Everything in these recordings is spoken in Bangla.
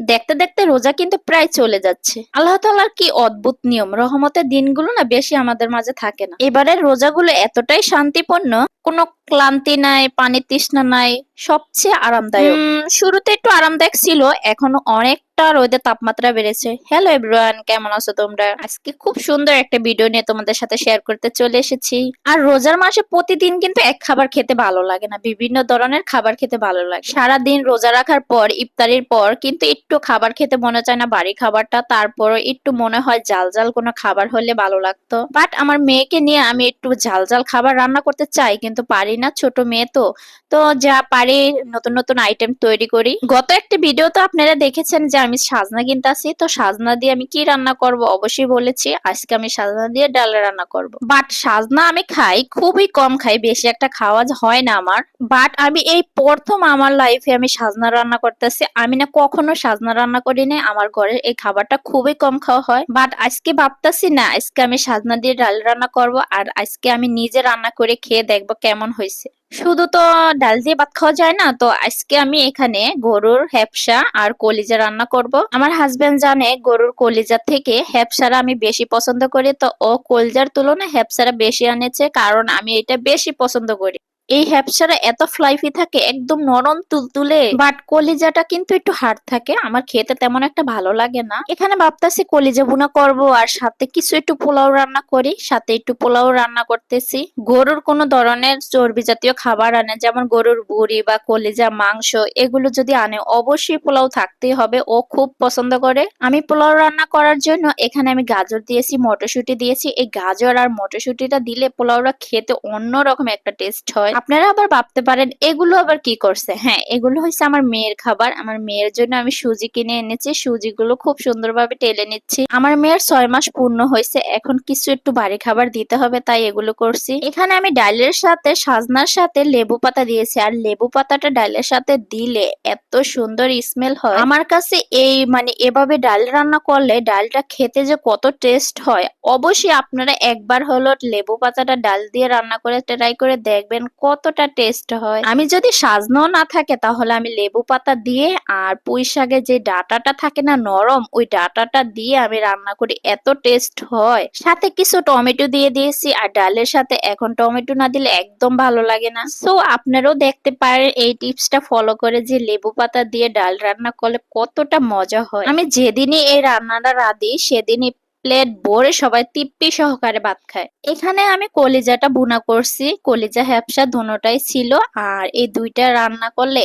দেখতে দেখতে রোজা কিন্তু প্রায় চলে যাচ্ছে। আল্লাহ তাআলার কি অদ্ভুত নিয়ম? রহমতের দিনগুলো না বেশি আমাদের মাঝে থাকে না। এবারের রোজাগুলো এতটাই শান্তিপূর্ণ কোনো ক্লান্তি নাই পানি তৃষ্ণা নাই সবচেয়ে আরামদায়ক। শুরুতে একটু আরামদায়ক ছিল এখন অনেকটা রোদের তাপমাত্রা বেড়েছে। হ্যালো এভরিওয়ান কেমন আছো তোমরা? আজকে খুব সুন্দর একটা ভিডিও নিয়ে তোমাদের সাথে শেয়ার করতে চলে এসেছি। আর রোজার মাসে প্রতিদিন কিন্তু এক খাবার খেতে ভালো লাগে না বিভিন্ন ধরনের খাবার খেতে ভালো লাগে। সারা দিন রোজা রাখার পর ইফতারির পর কিন্তু একটু খাবার খেতে মনে চায় না বাড়ি খাবারটা তারপর একটু মনে হয় জাল জাল কোনো খাবার হলে ভালো লাগতো। বাট আমার মেয়েকে নিয়ে আমি একটু জাল জাল খাবার রান্না করতে চাই, কিন্তু পারি না, ছোট মেয়ে তো। তো যা পারি, নতুন নতুন আইটেম তৈরি করি। গত একটা ভিডিও তো আপনারা দেখেছেন যে আমি সাজনা কিনতাছি, তো সাজনা দিয়ে আমি কি রান্না করব? অবশ্যই বলেছি, আজকে আমি সাজনা দিয়ে ডাল রান্না করব। বাট সাজনা আমি খাই, খুবই কম খাই, বেশি একটা খাওয়া হয় না আমার। বাট আমি এই প্রথম আমার লাইফে আমি সাজনা রান্না করতেছি, আমি না কখনো সাজনা রান্না করি নাই। আমার ঘরে এই খাবারটা খুবই কম খাওয়া হয়। বাট আজকে ভাবতাছি না, আজকে আমি সাজনা দিয়ে ডাল রান্না করব আর আজকে আমি নিজে রান্না করে খেয়ে দেখব কেমন হয়েছে। শুধু তো ডাল দিয়ে ভাত খাওয়া যায় না, তো আজকে আমি এখানে গরুর হেপসা আর কলিজা রান্না করব। আমার হাজবেন্ড জানে গরুর কলিজা থেকে হেপসারা আমি বেশি পছন্দ করি, তো ও কলিজার তুলনায় হেপসারা বেশি আনেছে, কারণ আমি এটা বেশি পছন্দ করি। এই হ্যাপসারা এত ফ্লাইফি থাকে, একদম নরম তুলতুলে। বাট কলিজাটা কিন্তু একটু হার্ড থাকে। আমার খেতে তেমন একটা ভালো লাগে না। এখানে ভাবতেছি কলিজা বুনা করব আর সাথে কিছু একটু পোলাও রান্না করি, সাথে একটু পোলাও রান্না করতেছি। গরুর কোনো ধরনের চর্বি জাতীয় খাবার আনে, যেমন গরুর বুড়ি বা কলিজা, মাংস, এগুলো যদি আনে, অবশ্যই পোলাও থাকতেই হবে। ও খুব পছন্দ করে। আমি পোলাও রান্না করার জন্য এখানে আমি গাজর দিয়েছি, মটরশুঁটি দিয়েছি। এই গাজর আর মটরশুঁটিটা দিলে পোলাওটা খেতে অন্যরকম একটা টেস্ট হয়। আপনারা আবার ভাবতে পারেন, এগুলো আবার কি করছে? হ্যাঁ এগুলো হচ্ছে আমার মেয়ের খাবার। আমার মেয়ের জন্য আমি সুজি কিনে এনেছি। সুজিগুলো খুব সুন্দরভাবে টেলে নিচ্ছি। আমার মেয়ের ছয় মাস পূর্ণ হয়েছে। এখন কিছু একটু বাড়ি খাবার দিতে হবে, তাই এগুলো করছি। এখানে আমি ডালের সাথে, সাজনার সাথে লেবু পাতা দিয়েছি। আর লেবু পাতাটা ডালের সাথে দিলে এত সুন্দর স্মেল হয়। আমার কাছে এই মানে এভাবে ডাল রান্না করলে ডালটা খেতে যে কত টেস্ট হয়, অবশ্যই আপনারা একবার হলো লেবু পাতাটা ডাল দিয়ে রান্না করে ট্রাই করে দেখবেন। কতটা টেস্ট হয়? আমি যদি সাজনাও না থাকে তাহলে আমি লেবু পাতা দিয়ে আর পুঁই শাকের যে ডাটাটা থাকে না নরম, ওই ডাটাটা দিয়ে আমি রান্না করি। এত টেস্ট হয়। সাথে কিছু টমেটো দিয়ে দিয়েছি আর ডালের সাথে এখন টমেটো না দিলে একদম ভালো লাগে না। সো আপনারাও দেখতে পারেন এই টিপসটা ফলো করে যে লেবু পাতা দিয়ে ডাল রান্না করলে কতটা মজা হয়। আমি যেদিনই এই রান্নাটা রাঁধি, সেদিনই প্লেট ভরে সবাই তৃপ্তি সহকারে ভাত খায়। এখানে আমি কলিজাটা বুনা করছি। কলিজা হ্যাপসা দুটাই ছিল। আর এই দুইটা রান্না করলে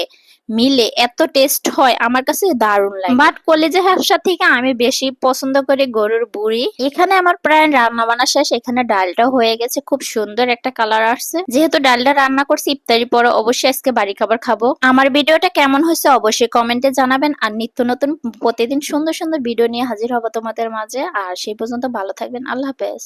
মিলে, এত টেস্ট হয়, আমার কাছে দারুণ লাগে। বাট কলেজে হ্যাপসা থেকে আমি বেশি পছন্দ করি গরুর বুড়ি। এখানে আমার প্রায় রান্না বান্না শেষ, এখানে ডালটা হয়ে গেছে, খুব সুন্দর একটা কালার আসছে। যেহেতু ডালটা রান্না করছি ইফতারি পরে অবশ্যই আজকে বাড়ি খাবার খাব। আমার ভিডিওটা কেমন হয়েছে অবশ্যই কমেন্টে জানাবেন। আর নিত্য নতুন, প্রতিদিন সুন্দর সুন্দর ভিডিও নিয়ে হাজির হব তোমাদের মাঝে। আর সেই পর্যন্ত ভালো থাকবেন, আল্লাহ হাফেজ।